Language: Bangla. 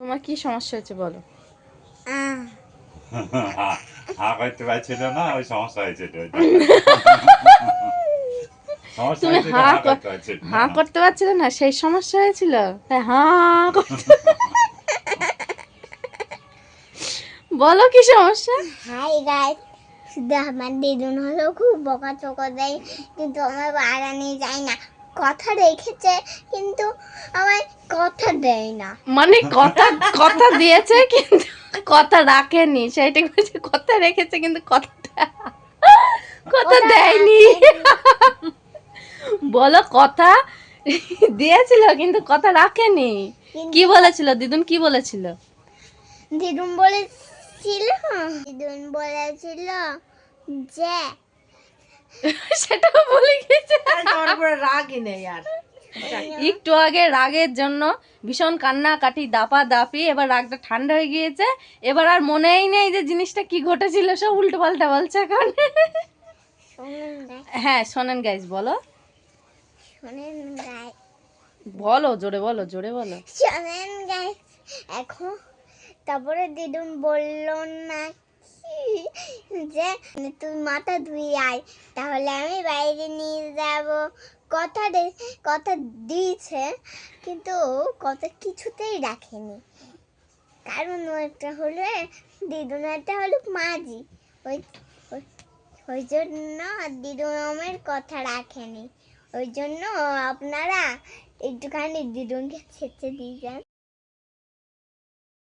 তোমার কি সমস্যা হয়েছে বলো? হা- হা করতে পারছিল না ওই সমস্যা হয়েছে তুমি হা হা করতে পারছিল না। হাঁ করতে পারছিলে না? সেই সমস্যা হয়েছিল? তাই হাঁ করতে বলো কি সমস্যা? হাই গাইস শুধু আমার দিদুন হলো খুব বকা চকা দেয় কিন্তু আমার বাড়ানি যায় না। কথা রেখেছে কিন্তু আমায় কথা দেয় না। মানে কথা কথা দিয়েছে কিন্তু কথা রাখেনি। সেইটা বলছে কথা রেখেছে কিন্তু কথা কথা দেয়নি। বলো কথা দিয়েছিল কিন্তু কথা রাখেনি। কি বলেছিল? দিদুন কি বলেছিল? দিদুন বলেছিল দিদুন বলেছিল যে সেটা বলে গেছে তোমার উপরে রাগই নেই আর। একটু আগে রাগের জন্য ভীষণ কান্নাকাটি দাপা দাপি এবার রাগটা ঠান্ডা হয়ে গিয়েছে। এবার আর মনেই নেই যে জিনিসটা কি ঘটেছিল সব উল্টো পাল্টা বলছে এখন। হ্যাঁ শোনেন গাইজ বলো। বলো জোরে বলো জোরে বলো। শোনেন এখন তারপরে দিদুন বলল না যে তুই মাথা ধুই আয় তাহলে আমি বাইরে নিয়ে যাব। কথা কথা দিয়েছে, কিন্তু কথা কিছুতেই রাখেনি। কারণ একটা হলে দিদুনাটা হলো মাঝি। ওই, ওই- জন্য দিদুনমের কথা রাখেনি। ওই জন্য আপনারা একটুখানি দিদুনকে ছেঁচে দিয়ে যান